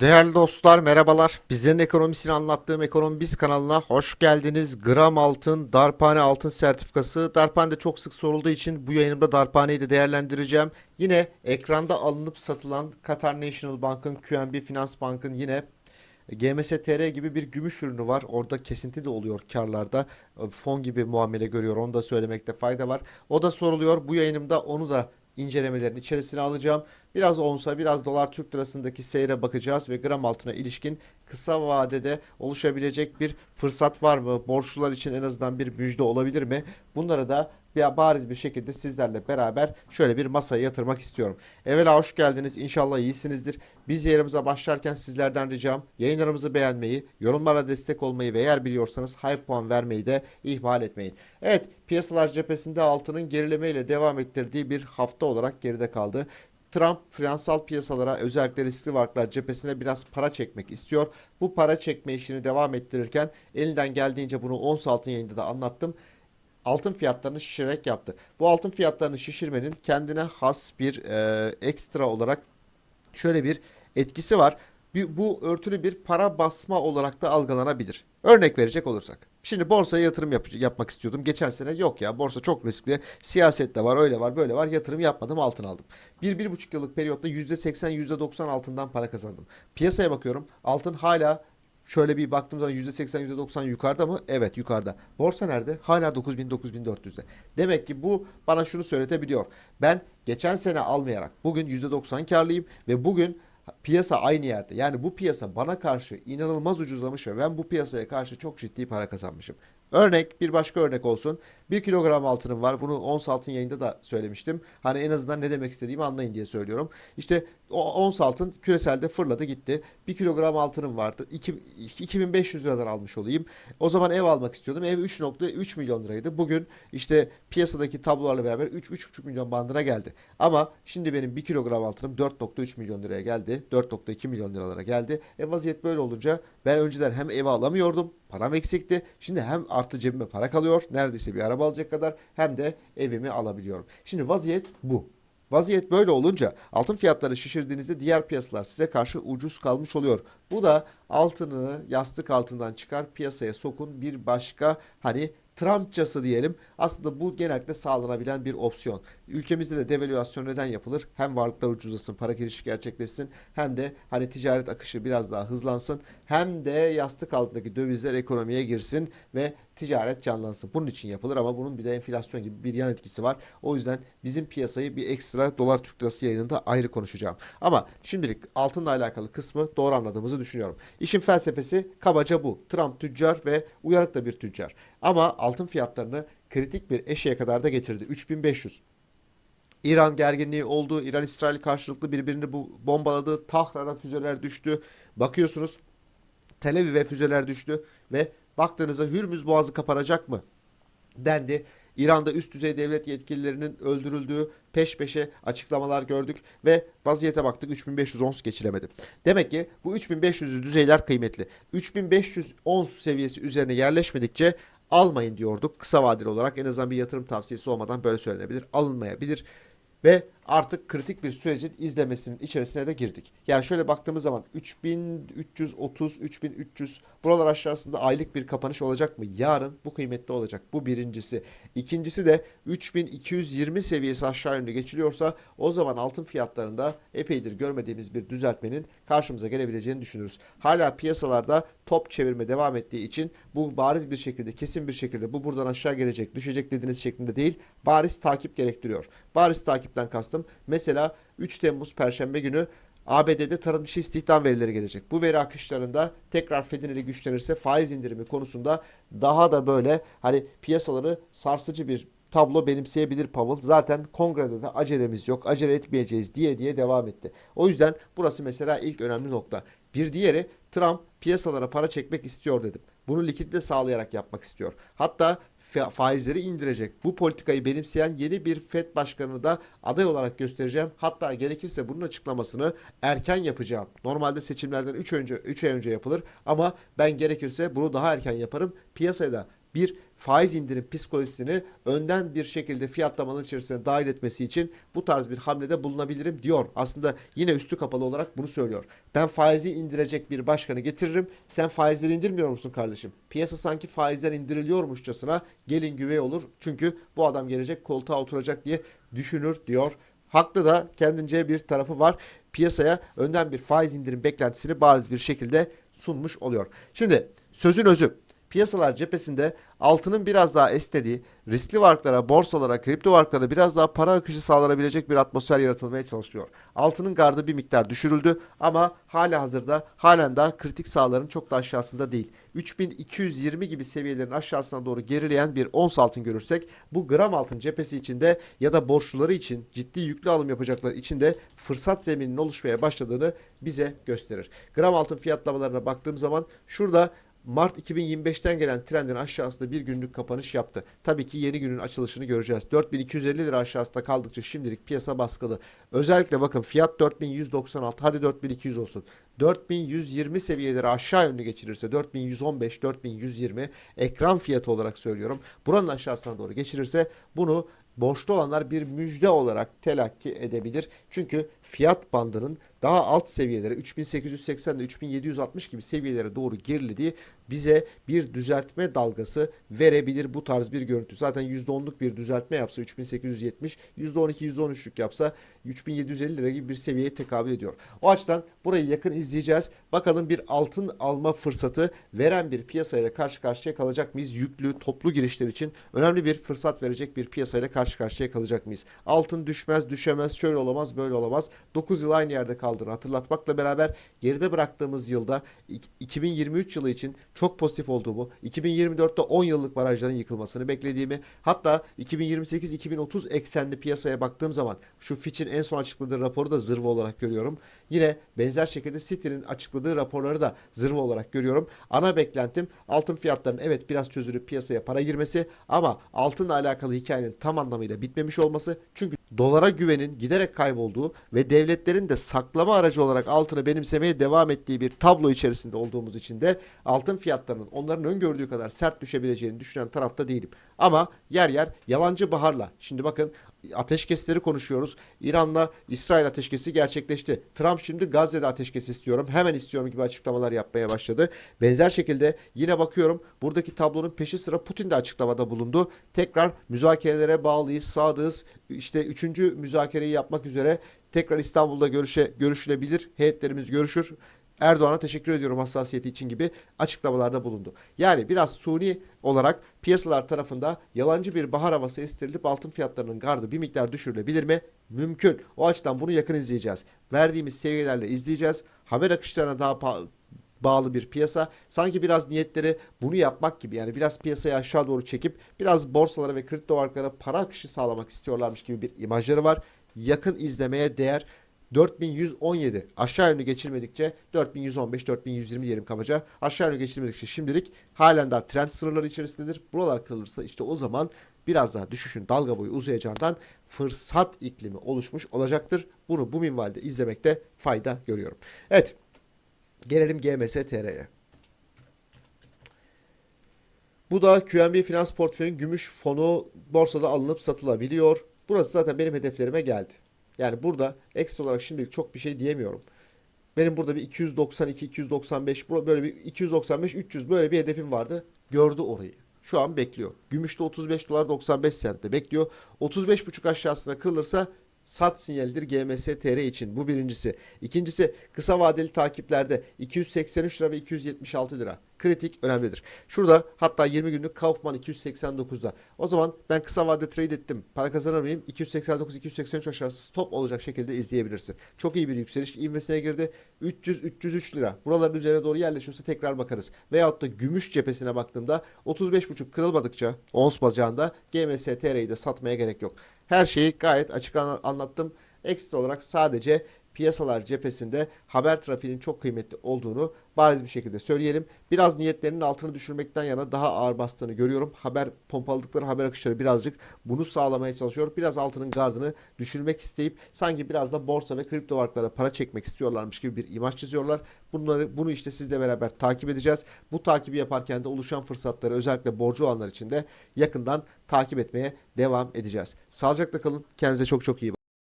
Değerli dostlar merhabalar. Bizlerin ekonomisini anlattığım Ekonomi Biz kanalına hoş geldiniz. Gram altın, darphane altın sertifikası. Darphane de çok sık sorulduğu için bu yayınımda darphaneyi de değerlendireceğim. Yine ekranda alınıp satılan Qatar National Bank'ın, QNB Finans Bank'ın yine GMS.TR gibi bir gümüş ürünü var. Orada kesinti de oluyor karlarda. Fon gibi muamele görüyor. Onu da söylemekte fayda var. O da soruluyor. Bu yayınımda onu da incelemelerin içerisine alacağım. Biraz onsa biraz dolar Türk lirasındaki seyre bakacağız ve gram altına ilişkin kısa vadede oluşabilecek bir fırsat var mı? Borçlular için en azından bir müjde olabilir mi? Bunları da bir bariz bir şekilde sizlerle beraber şöyle bir masaya yatırmak istiyorum. Evvela hoş geldiniz. İnşallah iyisinizdir. Biz yerimize başlarken sizlerden ricam yayınlarımızı beğenmeyi, yorumlara destek olmayı ve eğer biliyorsanız hype puan vermeyi de ihmal etmeyin. Evet, piyasalar cephesinde altının gerilemeyle devam ettirdiği bir hafta olarak geride kaldı. Trump finansal piyasalara özellikle riskli varlıklar cephesine biraz para çekmek istiyor. Bu para çekme işini devam ettirirken elinden geldiğince bunu ons altın yayında da anlattım. Altın fiyatlarını şişirerek yaptı. Bu altın fiyatlarını şişirmenin kendine has bir e, ekstra olarak şöyle bir etkisi var. Bu örtülü bir para basma olarak da algılanabilir. Örnek verecek olursak. Şimdi borsaya yatırım yap- yapmak istiyordum. Geçen sene yok ya borsa çok riskli. Siyaset de var öyle var böyle var. Yatırım yapmadım altın aldım. Bir, bir buçuk yıllık periyotta %80 %90 altından para kazandım. Piyasaya bakıyorum altın hala Şöyle bir baktığım zaman %80 %90 yukarıda mı? Evet yukarıda. Borsa nerede? Hala 9000 9400'de. Demek ki bu bana şunu söyletebiliyor. Ben geçen sene almayarak bugün %90 karlıyım ve bugün piyasa aynı yerde. Yani bu piyasa bana karşı inanılmaz ucuzlamış ve ben bu piyasaya karşı çok ciddi para kazanmışım. Örnek bir başka örnek olsun. 1 kilogram altınım var. Bunu ons altın yayında da söylemiştim. Hani en azından ne demek istediğimi anlayın diye söylüyorum. İşte o ons altın küreselde fırladı gitti. 1 kilogram altınım vardı. İki- 2500 liradan almış olayım. O zaman ev almak istiyordum. Ev 3.3 milyon liraydı. Bugün işte piyasadaki tablolarla beraber 3-3,5 milyon bandına geldi. Ama şimdi benim 1 kilogram altınım 4.3 milyon liraya geldi. 4.2 milyon liralara geldi. E vaziyet böyle olunca ben önceden hem ev alamıyordum. Param eksikti. Şimdi hem artı cebime para kalıyor. Neredeyse bir araba alacak kadar hem de evimi alabiliyorum. Şimdi vaziyet bu. Vaziyet böyle olunca altın fiyatları şişirdiğinizde diğer piyasalar size karşı ucuz kalmış oluyor. Bu da altını yastık altından çıkar piyasaya sokun bir başka hani Trumpçası diyelim. Aslında bu genellikle sağlanabilen bir opsiyon. Ülkemizde de devalüasyon neden yapılır? Hem varlıklar ucuzlasın, para girişi gerçekleşsin hem de hani ticaret akışı biraz daha hızlansın. Hem de yastık altındaki dövizler ekonomiye girsin ve ticaret canlansın. Bunun için yapılır ama bunun bir de enflasyon gibi bir yan etkisi var. O yüzden bizim piyasayı bir ekstra dolar Türk lirası yayınında ayrı konuşacağım. Ama şimdilik altınla alakalı kısmı doğru anladığımızı düşünüyorum. İşin felsefesi kabaca bu. Trump tüccar ve uyanık da bir tüccar. Ama altın fiyatlarını kritik bir eşeğe kadar da getirdi. 3500. İran gerginliği oldu. İran-İsrail karşılıklı birbirini bu bombaladı. Tahran'a füzeler düştü. Bakıyorsunuz Tel Aviv'e füzeler düştü ve baktığınızda Hürmüz Boğazı kapanacak mı? dendi. İran'da üst düzey devlet yetkililerinin öldürüldüğü peş peşe açıklamalar gördük ve vaziyete baktık 3500 ons geçilemedi. Demek ki bu 3500 düzeyler kıymetli. 3500 ons seviyesi üzerine yerleşmedikçe almayın diyorduk. Kısa vadeli olarak en azından bir yatırım tavsiyesi olmadan böyle söylenebilir. Alınmayabilir. Ve artık kritik bir sürecin izlemesinin içerisine de girdik. Yani şöyle baktığımız zaman 3330, 3300 buralar aşağısında aylık bir kapanış olacak mı? Yarın bu kıymetli olacak. Bu birincisi. İkincisi de 3220 seviyesi aşağı yönlü geçiliyorsa o zaman altın fiyatlarında epeydir görmediğimiz bir düzeltmenin karşımıza gelebileceğini düşünürüz. Hala piyasalarda top çevirme devam ettiği için bu bariz bir şekilde kesin bir şekilde bu buradan aşağı gelecek düşecek dediğiniz şeklinde değil bariz takip gerektiriyor. Bariz takipten kastım mesela 3 Temmuz Perşembe günü ABD'de tarım dışı istihdam verileri gelecek. Bu veri akışlarında tekrar Fed'in eli güçlenirse faiz indirimi konusunda daha da böyle hani piyasaları sarsıcı bir tablo benimseyebilir Powell. Zaten kongrede de acelemiz yok, acele etmeyeceğiz diye diye devam etti. O yüzden burası mesela ilk önemli nokta. Bir diğeri Trump piyasalara para çekmek istiyor dedim. Bunu likitte sağlayarak yapmak istiyor. Hatta fa- faizleri indirecek. Bu politikayı benimseyen yeni bir FED başkanını da aday olarak göstereceğim. Hatta gerekirse bunun açıklamasını erken yapacağım. Normalde seçimlerden 3 önce 3 ay önce yapılır ama ben gerekirse bunu daha erken yaparım. Piyasaya da bir faiz indirim psikolojisini önden bir şekilde fiyatlamaların içerisine dahil etmesi için bu tarz bir hamlede bulunabilirim diyor. Aslında yine üstü kapalı olarak bunu söylüyor. Ben faizi indirecek bir başkanı getiririm. Sen faizleri indirmiyor musun kardeşim? Piyasa sanki faizler indiriliyormuşçasına gelin güvey olur. Çünkü bu adam gelecek koltuğa oturacak diye düşünür diyor. Haklı da kendince bir tarafı var. Piyasaya önden bir faiz indirim beklentisini bariz bir şekilde sunmuş oluyor. Şimdi sözün özü. Piyasalar cephesinde altının biraz daha esnediği, riskli varlıklara, borsalara, kripto varlıklara biraz daha para akışı sağlanabilecek bir atmosfer yaratılmaya çalışılıyor. Altının gardı bir miktar düşürüldü ama hala hazırda halen daha kritik sahaların çok da aşağısında değil. 3220 gibi seviyelerin aşağısına doğru gerileyen bir ons altın görürsek bu gram altın cephesi içinde ya da borçluları için ciddi yüklü alım yapacaklar için de fırsat zemininin oluşmaya başladığını bize gösterir. Gram altın fiyatlamalarına baktığım zaman şurada Mart 2025'ten gelen trendin aşağısında bir günlük kapanış yaptı. Tabii ki yeni günün açılışını göreceğiz. 4250 lira aşağısında kaldıkça şimdilik piyasa baskılı. Özellikle bakın fiyat 4196 hadi 4200 olsun. 4120 seviyeleri aşağı yönlü geçirirse 4115 4120 ekran fiyatı olarak söylüyorum. Buranın aşağısına doğru geçirirse bunu borçlu olanlar bir müjde olarak telakki edebilir. Çünkü fiyat bandının daha alt seviyelere 3880 ile 3760 gibi seviyelere doğru gerilediği bize bir düzeltme dalgası verebilir bu tarz bir görüntü. Zaten %10'luk bir düzeltme yapsa 3870, %12 %13'lük yapsa 3750 lira gibi bir seviyeye tekabül ediyor. O açıdan burayı yakın izleyeceğiz. Bakalım bir altın alma fırsatı veren bir piyasayla karşı karşıya kalacak mıyız? Yüklü, toplu girişler için önemli bir fırsat verecek bir piyasayla karşı karşıya kalacak mıyız? Altın düşmez, düşemez, şöyle olamaz, böyle olamaz. 9 yıl aynı yerde kaldığını hatırlatmakla beraber geride bıraktığımız yılda 2023 yılı için çok pozitif olduğumu, 2024'te 10 yıllık barajların yıkılmasını beklediğimi, hatta 2028-2030 eksenli piyasaya baktığım zaman şu Fitch'in en son açıkladığı raporu da zırva olarak görüyorum. Yine benzer şekilde City'nin açıkladığı raporları da zırva olarak görüyorum. Ana beklentim altın fiyatlarının evet biraz çözülüp piyasaya para girmesi ama altınla alakalı hikayenin tam anlamıyla bitmemiş olması. Çünkü dolara güvenin giderek kaybolduğu ve devletlerin de saklama aracı olarak altını benimsemeye devam ettiği bir tablo içerisinde olduğumuz için de altın fiyatlarının onların öngördüğü kadar sert düşebileceğini düşünen tarafta değilim. Ama yer yer yalancı baharla. Şimdi bakın ateşkesleri konuşuyoruz. İran'la İsrail ateşkesi gerçekleşti. Trump şimdi Gazze'de ateşkes istiyorum. Hemen istiyorum gibi açıklamalar yapmaya başladı. Benzer şekilde yine bakıyorum buradaki tablonun peşi sıra Putin de açıklamada bulundu. Tekrar müzakerelere bağlıyız, sadığız. İşte üçüncü müzakereyi yapmak üzere tekrar İstanbul'da görüşe, görüşülebilir. Heyetlerimiz görüşür. Erdoğan'a teşekkür ediyorum hassasiyeti için gibi açıklamalarda bulundu. Yani biraz suni olarak piyasalar tarafında yalancı bir bahar havası estirilip altın fiyatlarının gardı bir miktar düşürülebilir mi? Mümkün. O açıdan bunu yakın izleyeceğiz. Verdiğimiz seviyelerle izleyeceğiz. Haber akışlarına daha bağlı bir piyasa. Sanki biraz niyetleri bunu yapmak gibi yani biraz piyasayı aşağı doğru çekip biraz borsalara ve kripto varlıklara para akışı sağlamak istiyorlarmış gibi bir imajları var. Yakın izlemeye değer. 4117 aşağı yönlü geçilmedikçe 4115 4120 diyelim kabaca aşağı yönlü geçilmedikçe şimdilik halen daha trend sınırları içerisindedir. Buralar kırılırsa işte o zaman biraz daha düşüşün dalga boyu uzayacağından fırsat iklimi oluşmuş olacaktır. Bunu bu minvalde izlemekte fayda görüyorum. Evet gelelim GMS TR'ye. Bu da QNB Finans Portföy'ün gümüş fonu borsada alınıp satılabiliyor. Burası zaten benim hedeflerime geldi. Yani burada ekstra olarak şimdilik çok bir şey diyemiyorum. Benim burada bir 292, 295, bu- böyle bir 295, 300 böyle bir hedefim vardı. Gördü orayı. Şu an bekliyor. Gümüşte 35 dolar 95 sentte bekliyor. 35,5 aşağısına kırılırsa sat sinyalidir GMS TR için. Bu birincisi. İkincisi kısa vadeli takiplerde 283 lira ve 276 lira. Kritik önemlidir. Şurada hatta 20 günlük Kaufman 289'da. O zaman ben kısa vade trade ettim. Para kazanır mıyım? 289-283 aşağısı stop olacak şekilde izleyebilirsin. Çok iyi bir yükseliş. İvmesine girdi. 300-303 lira. Buraların üzerine doğru yerleşiyorsa tekrar bakarız. Veyahut da gümüş cephesine baktığımda 35,5 kırılmadıkça ons bacağında GMS TR'yi de satmaya gerek yok. Her şeyi gayet açık an- anlattım. Ekstra olarak sadece piyasalar cephesinde haber trafiğinin çok kıymetli olduğunu bariz bir şekilde söyleyelim. Biraz niyetlerinin altını düşürmekten yana daha ağır bastığını görüyorum. Haber pompaladıkları haber akışları birazcık bunu sağlamaya çalışıyor. Biraz altının gardını düşürmek isteyip sanki biraz da borsa ve kripto varlıklara para çekmek istiyorlarmış gibi bir imaj çiziyorlar. Bunları bunu işte sizle beraber takip edeceğiz. Bu takibi yaparken de oluşan fırsatları özellikle borcu olanlar için de yakından takip etmeye devam edeceğiz. Sağlıcakla kalın. Kendinize çok çok iyi bakın.